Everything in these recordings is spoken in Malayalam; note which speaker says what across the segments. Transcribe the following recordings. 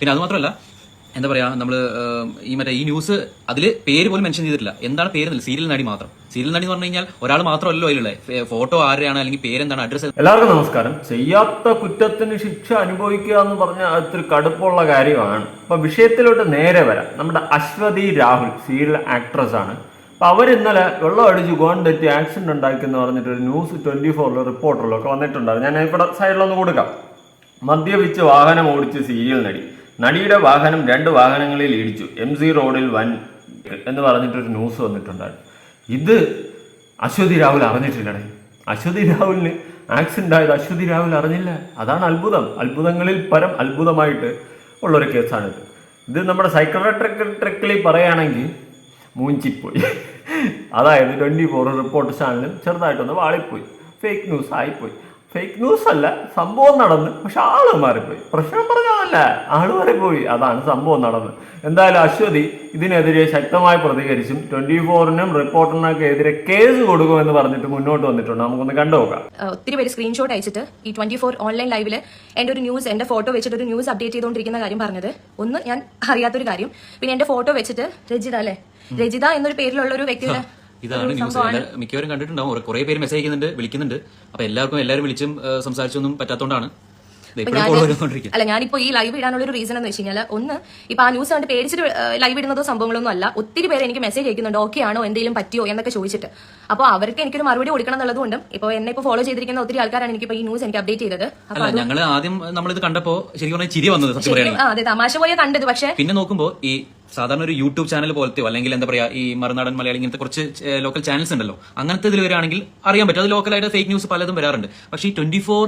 Speaker 1: പിന്നെ അത് മാത്രമല്ല എന്താ പറയാ നമ്മൾ ഈ മറ്റേ ഈ ന്യൂസ് അതിൽ പേര് പോലും മെൻഷൻ ചെയ്തിട്ടില്ല. എന്താണ് പേര് സീരിയൽ നടി മാത്രം. സീരിയൽ നടി എന്ന് പറഞ്ഞു കഴിഞ്ഞാൽ ഒരാൾ മാത്രമല്ലോ അതിലുള്ള. ഫോട്ടോ ആരെയാണ് അല്ലെങ്കിൽ പേരെന്താണ് അഡ്രസ്
Speaker 2: എല്ലാവർക്കും നമസ്കാരം. ചെയ്യാത്ത കുറ്റത്തിന് ശിക്ഷ അനുഭവിക്കുക എന്ന് പറഞ്ഞാൽ അതൊരു കടുപ്പുള്ള കാര്യമാണ്. അപ്പൊ വിഷയത്തിലോട്ട് നേരെ വരാം. നമ്മുടെ അശ്വതി രാഹുൽ സീരിയൽ ആക്ട്രസ് ആണ്. അപ്പൊ അവർ ഇന്നലെ വെള്ളം അടിച്ച് തെറ്റി ആക്സിഡന്റ് ഉണ്ടാക്കിയെന്ന് പറഞ്ഞിട്ട് ഒരു ന്യൂസ് ട്വന്റി ഫോറിലോ റിപ്പോർട്ടറിലോ ഒക്കെ വന്നിട്ടുണ്ടായിരുന്നു. ഞാൻ ഇവിടെ സൈഡിലൊന്ന് കൊടുക്കാം. മദ്യപിച്ച് വാഹനം ഓടിച്ച് സീരിയൽ നടി. നടിയുടെ വാഹനം രണ്ട് വാഹനങ്ങളിൽ ഇടിച്ചു. എം സി റോഡിൽ വൻ എന്ന് പറഞ്ഞിട്ടൊരു ന്യൂസ് വന്നിട്ടുണ്ടായിരുന്നു ഇത് അശ്വതി രാഹുൽ അറിഞ്ഞിട്ടില്ലടേ. അശ്വതി രാഹുലിന് ആക്സിഡന്റ് ആയത് അശ്വതി രാഹുൽ അറിഞ്ഞില്ല. അതാണ് അത്ഭുതം. അത്ഭുതങ്ങളിൽ പരം അത്ഭുതമായിട്ട് ഉള്ളൊരു കേസാണിത്. ഇത് നമ്മുടെ സൈക്കോട്രിക്കലി പറയുകയാണെങ്കിൽ മൂഞ്ചിപ്പോയി. അതായത് ട്വന്റി ഫോർ റിപ്പോർട്ട് ചാനലും ചെറുതായിട്ടൊന്ന് വാളിപ്പോയി. ഫേക്ക് ന്യൂസ് ആയിപ്പോയി. ഫേക്ക് ന്യൂസ് അല്ല സംഭവം നടന്ന് പക്ഷെ ആൾ മാറിപ്പോയി. പ്രശ്നം പറഞ്ഞതല്ല ആൾ മാറിപ്പോയി. അതാണ് സംഭവം നടന്ന് എന്തായാലും അശ്വതി ഇതിനെതിരെ ശക്തമായി പ്രതികരിച്ചും ട്വന്റി ഫോറിനും റിപ്പോർട്ടറിനൊക്കെ എതിരെ കേസ് കൊടുക്കുമെന്ന് പറഞ്ഞിട്ട് മുന്നോട്ട് വന്നിട്ടുണ്ട്. നമുക്കൊന്ന് കണ്ടുനോക്കാം
Speaker 3: ഒത്തിരി പേര് സ്ക്രീൻഷോട്ട് അയച്ചിട്ട് ഈ ട്വന്റി ഫോർ ഓൺലൈൻ ലൈവിൽ എന്റെ ഒരു ന്യൂസ് എന്റെ ഫോട്ടോ വെച്ചിട്ട് ഒരു ന്യൂസ് അപ്ഡേറ്റ് ചെയ്തുകൊണ്ടിരിക്കുന്ന കാര്യം പറഞ്ഞത്. ഒന്ന് ഞാൻ അറിയാത്തൊരു കാര്യം. പിന്നെ എന്റെ ഫോട്ടോ വെച്ചിട്ട് രജിത അല്ലേ? രജിത എന്നൊരു പേരിലുള്ള ഒരു വ്യക്തിയുടെ
Speaker 1: ഇതാണ് ന്യൂസ് മിക്കവരും കണ്ടിട്ടുണ്ടാവും. കുറെ പേര് മെസ്സേജ് അയക്കുന്നുണ്ട് വിളിക്കുന്നുണ്ട്. അപ്പൊ എല്ലാവർക്കും എല്ലാവരും വിളിച്ചും സംസാരിച്ചൊന്നും പറ്റാത്തോണ്ടാണ്
Speaker 3: അപ്പൊ അല്ല ഞാനിപ്പോ ഈ ലൈവ് ഇടാനുള്ള ഒരു റീസൺ എന്ന് വെച്ച് കഴിഞ്ഞാൽ ഒന്ന് ഇപ്പൊ ആ ന്യൂസ് കണ്ട് പേടിച്ചിട്ട് ലൈവ് ഇടുന്നതോ സംഭവങ്ങളൊന്നും അല്ല. ഒത്തിരി പേര് എനിക്ക് മെസ്സേജ് അയക്കുന്നുണ്ട്. ഓക്കെ ആണോ? എന്തെങ്കിലും പറ്റിയോ? എന്നൊക്കെ ചോദിച്ചിട്ട്. അപ്പോൾ അവർക്ക് എനിക്കൊരു മറുപടി കൊടുക്കണം എന്നുള്ളതുകൊണ്ടും ഇപ്പൊ എന്നെ ഇപ്പോൾ ഫോളോ ചെയ്തിരിക്കുന്ന ഒത്തിരി ആൾക്കാരാണ് എനിക്ക് ഈ ന്യൂസ് എനിക്ക് അപ്ഡേറ്റ് ചെയ്തത്.
Speaker 1: ഞങ്ങൾ ആദ്യം നമ്മളിത് കണ്ടപ്പോ ശരിക്കും ചിരി വന്നത് സത്യം
Speaker 3: അതെ തമാശ പോലെ കണ്ടത്. പക്ഷേ
Speaker 1: പിന്നെ നോക്കുമ്പോ ഈ സാധാരണ ഒരു യൂട്യൂബ് ചാനൽ പോലത്തെയോ അല്ലെങ്കിൽ എന്താ പറയുക ഈ മറുനാടൻ മലയാളി ഇങ്ങനത്തെ കുറച്ച് ലോക്കൽ ചാനൽസ് ഉണ്ടല്ലോ. അങ്ങനത്തെ ഇതിൽ വരികയാണെങ്കിൽ അറിയാൻ പറ്റും. അത് ലോക്കലായിട്ട് ഫേക്ക് ന്യൂസ് പലതും വരാറുണ്ട്. പക്ഷേ ഈ ട്വന്റി ഫോർ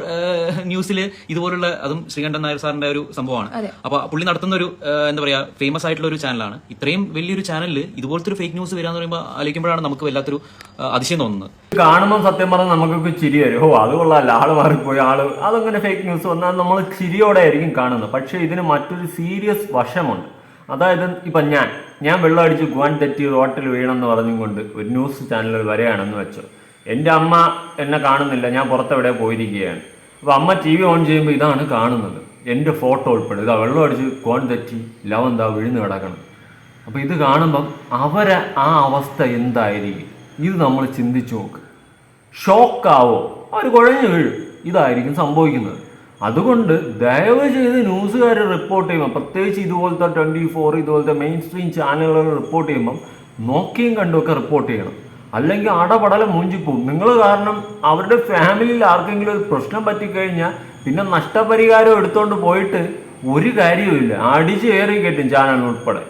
Speaker 1: ന്യൂസിൽ ഇതുപോലുള്ള അതും ശ്രീകണ്ഠൻ നായർ സാറിന്റെ ഒരു സംഭവമാണ്. അപ്പൊ പുള്ളി നടത്തുന്ന ഒരു എന്താ പറയുക ഫേമസ് ആയിട്ടുള്ള ഒരു ചാനലാണ് ഇത്രയും വലിയൊരു ചാനലിൽ ഇതുപോലത്തെ ഒരു ഫേക്ക് ന്യൂസ് വരാന്ന് പറയുമ്പോൾ ആലോചിക്കുമ്പോഴാണ് നമുക്ക് വല്ലാത്തൊരു അതിശയം തോന്നുന്നത്.
Speaker 2: കാണുമ്പോൾ സത്യം പറഞ്ഞാൽ നമുക്കൊക്കെ ചിരി വരും. ഓ അത് കൊള്ളാല്ല ആൾ മാറിപ്പോയി. ആൾ അതങ്ങനെ ഫേക്ക് ന്യൂസ് വന്നാൽ നമ്മൾ ചിരിയോടെ ആയിരിക്കും കാണുന്നത്. പക്ഷേ ഇതിന് മറ്റൊരു സീരിയസ് വശമുണ്ട്. അതായത് ഇപ്പൊ ഞാൻ ഞാൻ വെള്ളം അടിച്ച് ഗുവാൻ തെറ്റി റോട്ടിൽ വീണെന്ന് പറഞ്ഞുകൊണ്ട് ഒരു ന്യൂസ് ചാനലിൽ വരികയാണെന്ന് വെച്ചു. എന്റെ അമ്മ എന്നെ കാണുന്നില്ല ഞാൻ പുറത്തെവിടെ പോയിരിക്കുകയാണ്. അപ്പോൾ അമ്മ ടി വി ഓൺ ചെയ്യുമ്പോൾ ഇതാണ് കാണുന്നത്. എന്റെ ഫോട്ടോ ഉൾപ്പെടെ. ഇതാ വെള്ളം അടിച്ച് ഗുവാൻ തെറ്റി ലവൻ എന്താ വിഴുന്ന് കിടക്കണം. അപ്പൊ ഇത് കാണുമ്പം അവരെ ആ അവസ്ഥ എന്തായിരിക്കും? ഇത് നമ്മൾ ചിന്തിച്ചു നോക്ക്. ഷോക്കാവോ? അവർ കുഴഞ്ഞു വീഴും. ഇതായിരിക്കും സംഭവിക്കുന്നത്. അതുകൊണ്ട് ദയവ് ചെയ്ത് ന്യൂസുകാർ റിപ്പോർട്ട് ചെയ്യുമ്പോൾ പ്രത്യേകിച്ച് ഇതുപോലത്തെ ട്വന്റി ഫോർ ഇതുപോലത്തെ മെയിൻ സ്ട്രീം ചാനലുകൾ റിപ്പോർട്ട് ചെയ്യുമ്പം നോക്കിയും കണ്ടുമൊക്കെ റിപ്പോർട്ട് ചെയ്യണം. അല്ലെങ്കിൽ അടപടലം മൂഞ്ചിപ്പോവും. നിങ്ങൾ കാരണം അവരുടെ ഫാമിലിയിൽ ആർക്കെങ്കിലും ഒരു പ്രശ്നം പറ്റിക്കഴിഞ്ഞാൽ പിന്നെ നഷ്ടപരിഹാരം എടുത്തുകൊണ്ട് പോയിട്ട് ഒരു കാര്യവുമില്ല അടിച്ച് കയറി കെട്ടും ചാനൽ ഉൾപ്പെടെ.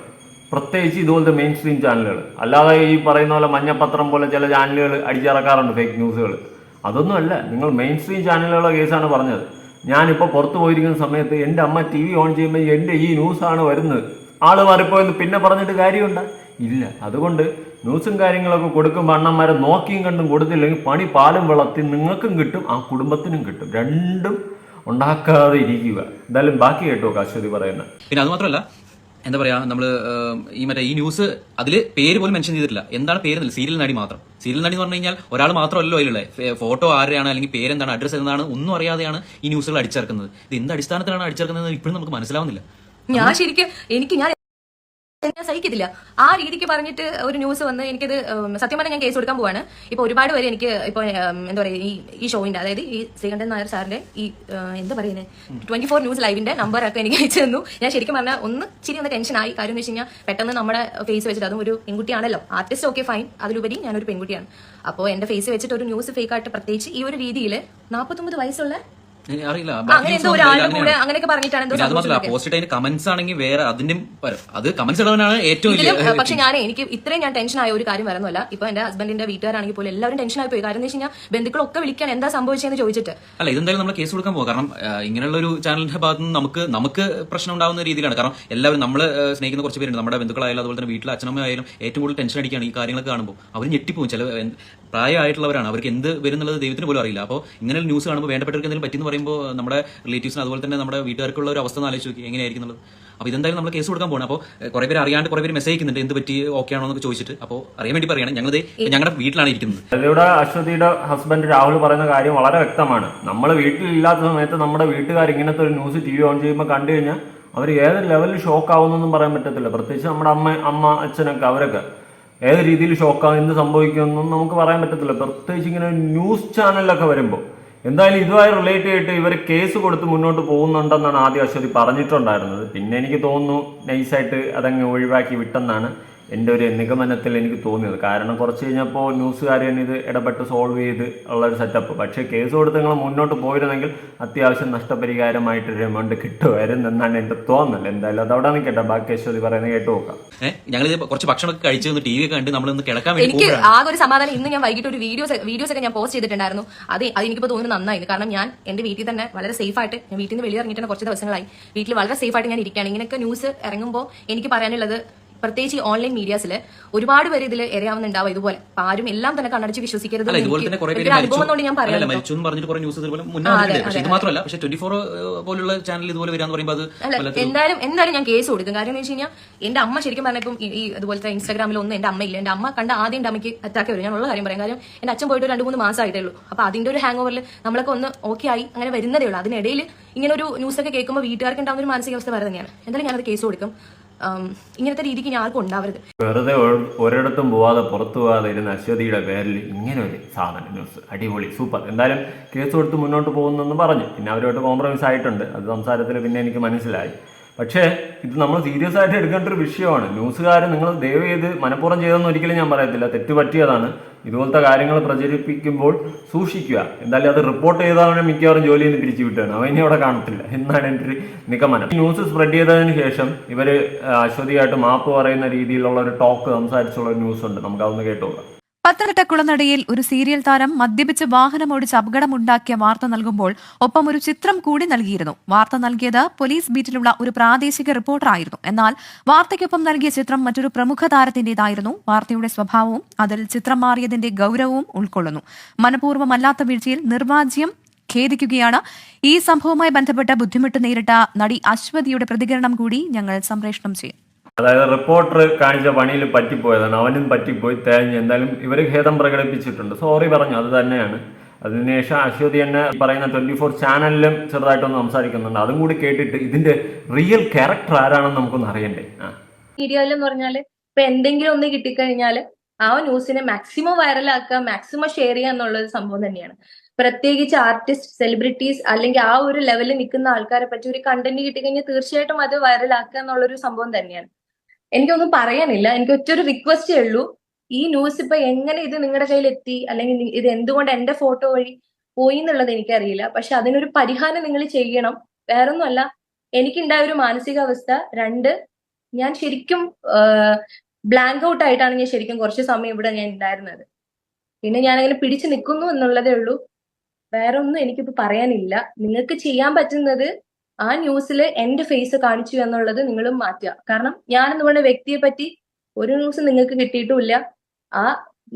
Speaker 2: പ്രത്യേകിച്ച് ഇതുപോലത്തെ മെയിൻ സ്ട്രീം ചാനലുകൾ അല്ലാതെ ഈ പറയുന്ന പോലെ മഞ്ഞപ്പത്രം പോലെ ചില ചാനലുകൾ അടിച്ചിറക്കാറുണ്ട് ഫേക്ക് ന്യൂസുകൾ അതൊന്നുമല്ല. നിങ്ങൾ മെയിൻ സ്ട്രീം ചാനലുകളുടെ കേസാണ് പറഞ്ഞത്. ഞാനിപ്പോൾ പുറത്തു പോയിരിക്കുന്ന സമയത്ത് എന്റെ അമ്മ ടി വി ഓൺ ചെയ്യുമ്പോൾ എന്റെ ഈ ന്യൂസാണ് വരുന്നത്. ആൾ മാറിപ്പോയെന്ന് പിന്നെ പറഞ്ഞിട്ട് കാര്യമുണ്ട്? ഇല്ല. അതുകൊണ്ട് ന്യൂസും കാര്യങ്ങളൊക്കെ കൊടുക്കുമ്പോൾ അണ്ണന്മാരെ നോക്കിയും കണ്ടും കൊടുത്തില്ലെങ്കിൽ പണി പാലും വെള്ളത്തിൽ നിങ്ങൾക്കും കിട്ടും ആ കുടുംബത്തിനും കിട്ടും. രണ്ടും ഉണ്ടാക്കാതെ ഇരിക്കുക. എന്തായാലും ബാക്കി കേട്ടോ അശ്വതി പറയുന്നത്.
Speaker 1: പിന്നെ അത് മാത്രമല്ല എന്താ പറയാ നമ്മൾ ഈ മറ്റേ ഈ ന്യൂസ് അതിൽ പേര് പോലും മെൻഷൻ ചെയ്തിട്ടില്ല. എന്താണ് പേര് സീരിയൽ നടി മാത്രം. സീരിയൽ നടി എന്ന് പറഞ്ഞു കഴിഞ്ഞാൽ ഒരാൾ മാത്രമല്ലോ അതിലുള്ള. ഫോട്ടോ ആരെയാണ് അല്ലെങ്കിൽ പേരെന്താണ് അഡ്രസ് എന്താണ് ഒന്നും അറിയാതെയാണ് ഈ ന്യൂസുകൾ അടിച്ചിറക്കുന്നത്. ഇത് എന്ത് അടിസ്ഥാനത്തിലാണ് അടിച്ചിറക്കുന്നത് ഇപ്പോഴും നമുക്ക് മനസ്സിലാവുന്നില്ല.
Speaker 3: ഞാൻ ശരിക്കും എനിക്ക് ഞാൻ ഞാൻ സഹിക്കത്തില്ല. ആ രീതിക്ക് പറഞ്ഞിട്ട് ഒരു ന്യൂസ് വന്ന് എനിക്കത് സത്യം പറഞ്ഞാൽ ഞാൻ കേസ് കൊടുക്കാൻ പോവാണ്. ഇപ്പൊ ഒരുപാട് പേര് എനിക്ക് ഇപ്പൊ എന്താ പറയുക ഈ ഈ ഷോയിന്റെ അതായത് ഈ ശ്രീകണ്ഠൻ നായർ സാറിന്റെ ഈ എന്താ പറയുന്നത് ട്വന്റി ഫോർ ന്യൂസ് ലൈവിന്റെ നമ്പർ ഒക്കെ എനിക്ക് അയച്ചു തന്നു. ഞാൻ ശരിക്കും പറഞ്ഞാൽ ഒന്ന് ചിരി ഒന്ന് ടെൻഷൻ ആയി. കാര്യം എന്ന് വെച്ച് കഴിഞ്ഞാൽ പെട്ടെന്ന് നമ്മുടെ ഫേസ് വെച്ചിട്ട് അതും ഒരു പെൺകുട്ടിയാണല്ലോ. ആർട്ടിസ്റ്റ് ഓക്കെ ഫൈൻ അതിലുപരി ഞാനൊരു പെൺകുട്ടിയാണ്. അപ്പോൾ എന്റെ ഫേസ് വെച്ചിട്ട് ഒരു ന്യൂസ് ഫേക്ക് ആയിട്ട് പ്രത്യേകിച്ച് ഈ ഒരു രീതിയിൽ നാൽപ്പത്തൊമ്പത് വയസ്സുള്ള
Speaker 1: അറിയില്ല.
Speaker 3: അങ്ങനെയൊക്കെ പറഞ്ഞിട്ടാണ്
Speaker 1: അത് മാത്രമല്ല പോസ്റ്റ് കമന്റ്സ് ആണെങ്കിൽ വേറെ അതിന്റെ അത് കമന്റ്സ് ഇടവനാണ് ഏറ്റവും
Speaker 3: പക്ഷെ ഞാൻ എനിക്ക് ഇത്രയും ഞാൻ ടെൻഷൻ ആയ ഒരു കാര്യം വരുന്നില്ല ഇപ്പൊ എന്റെ ഹസ്ബൻഡിന്റെ വീട്ടുകാരാണെങ്കിൽ പോലും എല്ലാവരും ടെൻഷൻ ആയി പോയി. കാരണം എന്ന് വെച്ച് കഴിഞ്ഞാൽ ബന്ധുക്കളൊക്കെ വിളിക്കാൻ എന്താ സംഭവിച്ചെന്ന് ചോദിച്ചിട്ട്.
Speaker 1: അല്ല ഇതെന്തായാലും നമ്മൾ കേസ് കൊടുക്കാൻ പോകും കാരണം ഇങ്ങനെയുള്ള ഒരു ചാനലിന്റെ ഭാഗത്ത് നിന്ന് നമുക്ക് നമുക്ക് പ്രശ്നം ഉണ്ടാവുന്ന രീതിയിലാണ്. കാരണം എല്ലാവരും നമ്മൾ സ്നേഹിക്കുന്ന കുറച്ച് പേരുണ്ട്. നമ്മുടെ ബന്ധുക്കളായാലും അതുപോലെ തന്നെ വീട്ടിലെ അച്ഛനമ്മയായാലും ഏറ്റവും കൂടുതൽ ടെൻഷൻ അടിക്കുകയാണ് ഈ കാര്യങ്ങളൊക്കെ കാണുമ്പോൾ. അവർ ഞെട്ടിപ്പോകും ചില പ്രായമായിട്ടുള്ളവരാണ്. അവർക്ക് എന്ത് വരുന്നുള്ളത് ദൈവത്തിന് പോലും അറിയില്ല. അപ്പോൾ ഇങ്ങനെ ന്യൂസ് കാണുമ്പോൾ വേണ്ടപ്പെട്ടവർക്ക് എന്തെങ്കിലും പറ്റിയെന്ന് പറയുമ്പോൾ നമ്മുടെ റിലേറ്റീവ്സിന് അതുപോലെ തന്നെ നമ്മുടെ വീട്ടുകാർക്കുള്ള ഒരു അവസ്ഥ ആലോചിച്ച് നോക്കി. എങ്ങനെയായിരിക്കും അപ്പോൾ ഇതെന്തായാലും നമ്മൾ കേസ് കൊടുക്കാൻ പോകണം അപ്പോൾ കുറെ പേര് അറിയാണ്ട് കുറെ പേര് മെസ്സേജ് അയക്കുന്നുണ്ട്. എന്ത് പറ്റി? ഓക്കെ ആണോ എന്നൊക്കെ ചോദിച്ചിട്ട്. അപ്പോൾ അറിയാൻ വേണ്ടി പറയണം. ഞങ്ങൾ ഞങ്ങളുടെ വീട്ടിലാണ് ഇരിക്കുന്നത്
Speaker 2: ഇവിടെ അശ്വതിയുടെ ഹസ്ബൻഡ് രാഹുൽ പറയുന്ന കാര്യം വളരെ വ്യക്തമാണ്. നമ്മൾ വീട്ടിലില്ലാത്ത സമയത്ത് നമ്മുടെ വീട്ടുകാർ ഇങ്ങനത്തെ ഒരു ന്യൂസ് ടി വി ഓൺ ചെയ്യുമ്പോൾ കണ്ടു കഴിഞ്ഞാൽ അവർ ഏത് ലെവലിൽ ഷോക്ക് ആവുന്നൊന്നും പറയാൻ പറ്റത്തില്ല. പ്രത്യേകിച്ച് നമ്മുടെ അമ്മ അമ്മ അച്ഛനൊക്കെ അവരൊക്കെ. ഏത് രീതിയിൽ ഷോക്കാണ് എന്ത് സംഭവിക്കുമെന്നും നമുക്ക് പറയാൻ പറ്റത്തില്ല. പ്രത്യേകിച്ച് ഇങ്ങനെ ന്യൂസ് ചാനലിലൊക്കെ വരുമ്പോൾ എന്തായാലും ഇതുമായി റിലേറ്റ് ചെയ്തിട്ട് ഇവർ കേസ് കൊടുത്ത് മുന്നോട്ട് പോകുന്നുണ്ടെന്നാണ് ആദ്യം അശ്വതി പറഞ്ഞിട്ടുണ്ടായിരുന്നത്. പിന്നെ എനിക്ക് തോന്നുന്നു നൈസായിട്ട് അതങ്ങ് ഒഴിവാക്കി വിട്ടെന്നാണ് എന്റെ ഒരു നിഗമനത്തിൽ എനിക്ക് തോന്നിയത്. കാരണം കുറച്ച് കഴിഞ്ഞപ്പോൾ ന്യൂസുകാർ തന്നെ ഇത് ഇടപെട്ട് സോൾവ് ചെയ്ത് ഉള്ള ഒരു സെറ്റപ്പ് പക്ഷേ കേസ് കൊടുത്ത് നിങ്ങൾ മുന്നോട്ട് പോയിരുന്നെങ്കിൽ അത്യാവശ്യം നഷ്ടപരിഹാരമായിട്ടൊരു എമൗണ്ട് കിട്ടുമായിരുന്നു എന്നാണ് എന്റെ തോന്നൽ. എന്തായാലും അതവിടെ നിൽക്കട്ടെ ബാക്കി അശ്വതി പറയുന്നത് കേട്ട് നോക്കാം.
Speaker 1: ഞങ്ങൾ കുറച്ച് ഭക്ഷണമൊക്കെ കഴിച്ചു ടി വി കണ്ട് നമ്മളൊന്ന് കിടക്കാൻ വേണ്ടി
Speaker 3: എനിക്ക്
Speaker 1: ആ
Speaker 3: ആകെ ഒരു സമാധാനം ഇന്ന് ഞാൻ വൈകിട്ട് ഒരു വീഡിയോസ് വീഡിയോസ് ഒക്കെ ഞാൻ പോസ്റ്റ് ചെയ്തിട്ടുണ്ടായിരുന്നു. അത് അതെനിക്കിപ്പോൾ തോന്നുന്നു നന്നായി. കാരണം ഞാൻ എന്റെ വീട്ടിൽ തന്നെ വളരെ സേഫ് ആയിട്ട് ഞാൻ വീട്ടിൽ നിന്ന് വെളിയിറങ്ങിയിട്ട് കുറച്ച് ദിവസങ്ങളായി. വീട്ടിൽ വളരെ സേഫ് ആയിട്ട് ഞാൻ ഇരിക്കുകയാണ്. ഇങ്ങനെയൊക്കെ ന്യൂസ് ഇറങ്ങുമ്പോൾ എനിക്ക് പറയാനുള്ളത് പ്രത്യേകിച്ച് ഈ ഓൺലൈൻ മീഡിയാസിൽ ഒരുപാട് പേര് ഇതിൽ ഇരയാവുന്നുണ്ടാവും ഇതുപോലെ. അപ്പൊ ആരും എല്ലാം തന്നെ കണ്ണടച്ച് വിശ്വസിക്കരുത്
Speaker 1: അല്ല
Speaker 3: എന്ന്
Speaker 1: ഇതുപോലെ
Speaker 3: എനിക്ക്
Speaker 1: തന്നെ കുറെ പേര്
Speaker 3: ഒരു അനുഭവം കൊണ്ട് ഞാൻ
Speaker 1: മരിച്ചു അല്ല
Speaker 3: പറയാം
Speaker 1: മരിച്ചു എന്ന് പറഞ്ഞിട്ട് കുറെ ന്യൂസ് ഇതുപോലെ മുന്നേ
Speaker 3: ആ, അതെ,
Speaker 1: വന്നിട്ടുണ്ട് പക്ഷെ
Speaker 3: അതെ,
Speaker 1: ഇത് മാത്രമല്ല പക്ഷെ ട്വന്റി ഫോർ പോലുള്ള ചാനൽ ഇതുപോലെ വരാന്ന് പറയുമ്പോൾ അത്
Speaker 3: അല്ല
Speaker 1: വല്ലാത്തൊരു-
Speaker 3: എന്തായാലും എന്തായാലും ഞാൻ കേസ് കൊടുക്കും. കാര്യം എന്ന് വെച്ച് കഴിഞ്ഞാൽ എന്റെ അമ്മ ശരിക്കും പറഞ്ഞപ്പം ഈ- ഇതുപോലത്തെ ഇൻസ്റ്റാഗ്രാമിൽ ഒന്നും എന്റെ അമ്മയില്ല. എന്റെ അമ്മ കണ്ട ആദ്യം എന്റെ അമ്മയ്ക്ക് അറ്റാക്ക് വരും. ഞാൻ ഉള്ള കാര്യം പറയാം. കാര്യം എന്റെ അച്ഛൻ പോയിട്ട് രണ്ട് മൂന്ന് മാസമായിട്ടേ ഉള്ളൂ അപ്പൊ അതിന്റെ ഒരു ഹാങ് ഓവറിൽ നമ്മളൊക്കെ ഒന്ന് ഓക്കെ ആയി അങ്ങനെ വരുന്നതേ ഉള്ളൂ അതിനിടയിൽ ഇങ്ങനെ ഒരു ന്യൂസ് ഒക്കെ കേൾക്കുമ്പോൾ വീട്ടുകാർക്ക് ഉണ്ടാവുന്ന ഒരു മാനസികാവസ്ഥ വേറെ തന്നെയാണ്. എന്തായാലും ഞാനത് കേസ് കൊടുക്കും. ഇങ്ങനത്തെ രീതിക്ക് ഞാൻ ആർക്കും ഉണ്ടാവരുത്.
Speaker 2: വെറുതെ ഒരിടത്തും പോവാതെ പുറത്തു പോവാതെ ഇരുന്ന അശ്വതിയുടെ പേരിൽ ഇങ്ങനെ ഒരു സാധനം ന്യൂസ്. അടിപൊളി സൂപ്പർ. എന്തായാലും കേസ് കൊടുത്ത് മുന്നോട്ട് പോകുന്നെന്ന് പറഞ്ഞു. പിന്നെ അവരുമായിട്ട് കോംപ്രമൈസ് ആയിട്ടുണ്ട്. അത് സംസാരത്തിൽ പിന്നെ എനിക്ക് മനസ്സിലായി. പക്ഷേ ഇത് നമ്മൾ സീരിയസ് ആയിട്ട് എടുക്കേണ്ട ഒരു വിഷയമാണ്. ന്യൂസുകാർ നിങ്ങൾ ദയവ് ചെയ്ത് മനഃപൂർവം ചെയ്തെന്ന് ഒരിക്കലും ഞാൻ പറയത്തില്ല. തെറ്റ് പറ്റിയതാണ് ഇതുപോലത്തെ കാര്യങ്ങൾ പ്രചരിപ്പിക്കുമ്പോൾ സൂക്ഷിക്കുക. എന്തായാലും അത് റിപ്പോർട്ട് ചെയ്തവനെ മിക്കവാറും ജോലിയിൽ നിന്ന് പിരിച്ചു വിട്ടാണ് അവനെ അവിടെ കാണത്തില്ല. എന്നാണ് എന്റെ ഒരു നിഗമനം. ന്യൂസ് സ്പ്രെഡ് ചെയ്തതിന് ശേഷം ഇവർ അശ്വതിയായിട്ട് മാപ്പ് പറയുന്ന രീതിയിലുള്ള ഒരു ടോക്ക് സംസാരിച്ചുള്ള ഒരു ന്യൂസ് ഉണ്ട് നമുക്ക് അതൊന്ന് കേട്ടു നോക്കാം
Speaker 4: പത്തനംതിട്ട കുളനടയിൽ ഒരു സീരിയൽ താരം മദ്യപിച്ച് വാഹനമോടിച്ച് അപകടമുണ്ടാക്കിയ വാർത്ത നൽകുമ്പോൾ ഒപ്പം ഒരു ചിത്രം കൂടി നൽകിയിരുന്നു. വാർത്ത നൽകിയത് പോലീസ് ബീറ്റിലുള്ള ഒരു പ്രാദേശിക റിപ്പോർട്ടറായിരുന്നു. എന്നാൽ വാർത്തയ്ക്കൊപ്പം നൽകിയ ചിത്രം മറ്റൊരു പ്രമുഖ താരത്തിന്റേതായിരുന്നു വാർത്തയുടെ സ്വഭാവവും അതിൽ ചിത്രം മാറിയതിന്റെ ഗൗരവവും ഉൾക്കൊള്ളുന്നു. മനഃപൂർവമല്ലാത്ത വീഴ്ചയിൽ നിർവാജ്യം ഖേദിക്കുകയാണ്. ഈ സംഭവവുമായി ബന്ധപ്പെട്ട് ബുദ്ധിമുട്ട് നേരിട്ട നടി അശ്വതിയുടെ പ്രതികരണം കൂടി ഞങ്ങൾ സംപ്രേഷണം ചെയ്യും.
Speaker 2: അതായത് റിപ്പോർട്ടർ കാണിച്ച പണിയിൽ പറ്റിപ്പോയതാണ് അവനും പറ്റിപ്പോയി തേഞ്ഞ്. എന്തായാലും ഇവർ ഖേദം പ്രകടിപ്പിച്ചിട്ടുണ്ട്. സോറി പറഞ്ഞു അത് തന്നെയാണ്. അതിനുശേഷം അശ്വതി തന്നെ പറയുന്ന ട്വന്റി ഫോർ ചാനലിലും ചെറുതായിട്ടൊന്ന് സംസാരിക്കുന്നുണ്ട്. അതും കൂടി കേട്ടിട്ട് ഇതിന്റെ റിയൽ ക്യാരക്ടർ ആരാണെന്ന് നമുക്കൊന്ന് അറിയണ്ടേ?
Speaker 3: എന്ന് പറഞ്ഞാൽ ഇപ്പൊ എന്തെങ്കിലും ഒന്ന് കിട്ടിക്കഴിഞ്ഞാൽ ആ ന്യൂസിനെ മാക്സിമം വൈറലാക്കുക മാക്സിമം ഷെയർ ചെയ്യുക എന്നുള്ള ഒരു സംഭവം തന്നെയാണ്. പ്രത്യേകിച്ച് ആർട്ടിസ്റ്റ് സെലിബ്രിറ്റീസ് അല്ലെങ്കിൽ ആ ഒരു ലെവലിൽ നിൽക്കുന്ന ആൾക്കാരെ പറ്റി ഒരു കണ്ടന്റ് കിട്ടിക്കഴിഞ്ഞാൽ തീർച്ചയായിട്ടും അത് വൈറലാക്കുക എന്നുള്ളൊരു സംഭവം തന്നെയാണ്. എനിക്കൊന്നും പറയാനില്ല. എനിക്ക് ഒറ്റൊരു റിക്വസ്റ്റേ ഉള്ളൂ. ഈ ന്യൂസ് ഇപ്പൊ എങ്ങനെ ഇത് നിങ്ങളുടെ കയ്യിൽ എത്തി അല്ലെങ്കിൽ ഇത് എന്തുകൊണ്ട് എന്റെ ഫോട്ടോ വഴി പോയി എന്നുള്ളത് എനിക്കറിയില്ല. പക്ഷെ അതിനൊരു പരിഹാരം നിങ്ങൾ ചെയ്യണം. വേറൊന്നുമല്ല എനിക്കുണ്ടായ ഒരു മാനസികാവസ്ഥ. രണ്ട് ഞാൻ ശരിക്കും ബ്ലാങ്ക് ഔട്ട് ആയിട്ടാണ് ഞാൻ ശരിക്കും കുറച്ച് സമയം ഇവിടെ ഞാൻ ഉണ്ടായിരുന്നത്. പിന്നെ ഞാൻ അങ്ങനെ പിടിച്ചു നിൽക്കുന്നു എന്നുള്ളതേ ഉള്ളൂ. വേറെ ഒന്നും എനിക്കിപ്പോ പറയാനില്ല. നിങ്ങൾക്ക് ചെയ്യാൻ പറ്റുന്നത് ആ ന്യൂസിൽ എന്റെ ഫേസ് കാണിച്ചു എന്നുള്ളത് നിങ്ങളും മാറ്റുക. കാരണം ഞാൻ എന്ന് പറഞ്ഞ വ്യക്തിയെ പറ്റി ഒരു ന്യൂസ് നിങ്ങൾക്ക് കിട്ടിയിട്ടുമില്ല. ആ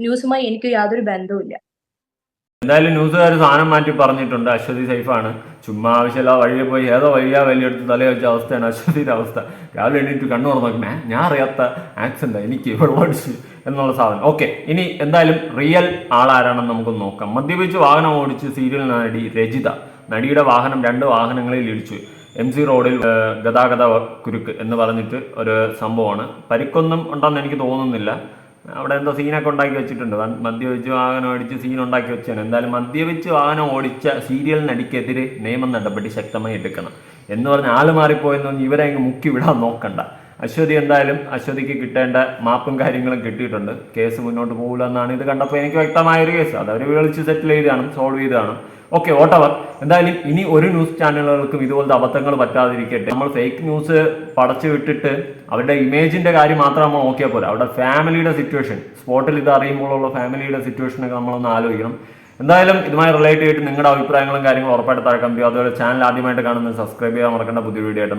Speaker 3: ന്യൂസുമായി എനിക്ക് യാതൊരു ബന്ധവുമില്ല.
Speaker 2: എന്തായാലും ന്യൂസുകാർ സാധനം മാറ്റി പറഞ്ഞിട്ടുണ്ട്. അശ്വതി സേഫാണ്. ചുമ്മാ ആവശ്യമില്ല വഴിയെ പോയി ഏതോ വഴിയാ വലിയെടുത്ത് തല വെച്ച അവസ്ഥയാണ് അശ്വതിയുടെ അവസ്ഥ. രാവിലെ എണീറ്റ് കണ്ണു തുറന്നു നോക്കണേ ഞാൻ അറിയാത്ത ആക്സിഡന്റ് എനിക്ക് വെള്ളമടിച്ച് എന്നുള്ള സാധനം. ഓക്കെ ഇനി എന്തായാലും റിയൽ ആളാരാണെന്ന് നമുക്ക് നോക്കാം. മദ്യപിച്ച് വാഹനം ഓടിച്ച് സീരിയൽ നടി രജിത. നടിയുടെ വാഹനം രണ്ട് വാഹനങ്ങളിൽ ഇടിച്ചു. എം സി റോഡിൽ ഗതാഗത കുരുക്ക് എന്ന് പറഞ്ഞിട്ട് ഒരു സംഭവമാണ്. പരിക്കൊന്നും ഉണ്ടെന്ന് എനിക്ക് തോന്നുന്നില്ല. അവിടെ എന്തോ സീനൊക്കെ ഉണ്ടാക്കി വെച്ചിട്ടുണ്ട്. മദ്യപിച്ച് വാഹനം ഓടിച്ച് സീൻ ഉണ്ടാക്കി വെച്ചാണ്. എന്തായാലും മദ്യപിച്ച് വാഹനം ഓടിച്ച സീരിയൽ നടിക്കെതിരെ നിയമ നടപടി ശക്തമായി എടുക്കണം. എന്ന് പറഞ്ഞ ആൾ മാറിപ്പോയെന്ന് ഇവരെ അങ്ങ് മുക്കി വിടാൻ നോക്കണ്ട. അശ്വതി എന്തായാലും അശ്വതിക്ക് കിട്ടേണ്ട മാപ്പും കാര്യങ്ങളും കിട്ടിയിട്ടുണ്ട്. കേസ് മുന്നോട്ട് പോകില്ല എന്നാണ് ഇത് കണ്ടപ്പോൾ എനിക്ക് വ്യക്തമായ ഒരു കേസ്. അത് അവർ വിളിച്ച് സെറ്റിൽ ചെയ്താണ് സോൾവ് ചെയ്താണ് ഓക്കെ വോട്ടവർ എന്തായാലും ഇനി ഒരു ന്യൂസ് ചാനലുകൾക്കും ഇതുപോലത്തെ അബദ്ധങ്ങൾ പറ്റാതിരിക്കട്ടെ. നമ്മൾ ഫേക്ക് ന്യൂസ് പടച്ചു വിട്ടിട്ട് അവരുടെ ഇമേജിന്റെ കാര്യം മാത്രം നമ്മൾ നോക്കിയാൽ പോരാ. അവരുടെ ഫാമിലിയുടെ സിറ്റുവേഷൻ സ്പോട്ടിൽ ഇത് അറിയുമ്പോഴുള്ള ഫാമിലിയുടെ സിറ്റുവേഷനൊക്കെ നമ്മളൊന്ന് ആലോചിക്കണം. എന്തായാലും ഇതുമായി റിലേറ്റ് ചെയ്തിട്ട് നിങ്ങളുടെ അഭിപ്രായങ്ങളും കാര്യങ്ങളും ഉറപ്പായിട്ട് താഴെ കമ്പി അതുപോലെ ചാനൽ ആദ്യമായിട്ട് കാണുന്നത് സബ്സ്ക്രൈബ് ചെയ്യാൻ മറക്കേണ്ട പുതിയ വീഡിയോ ആയിട്ട്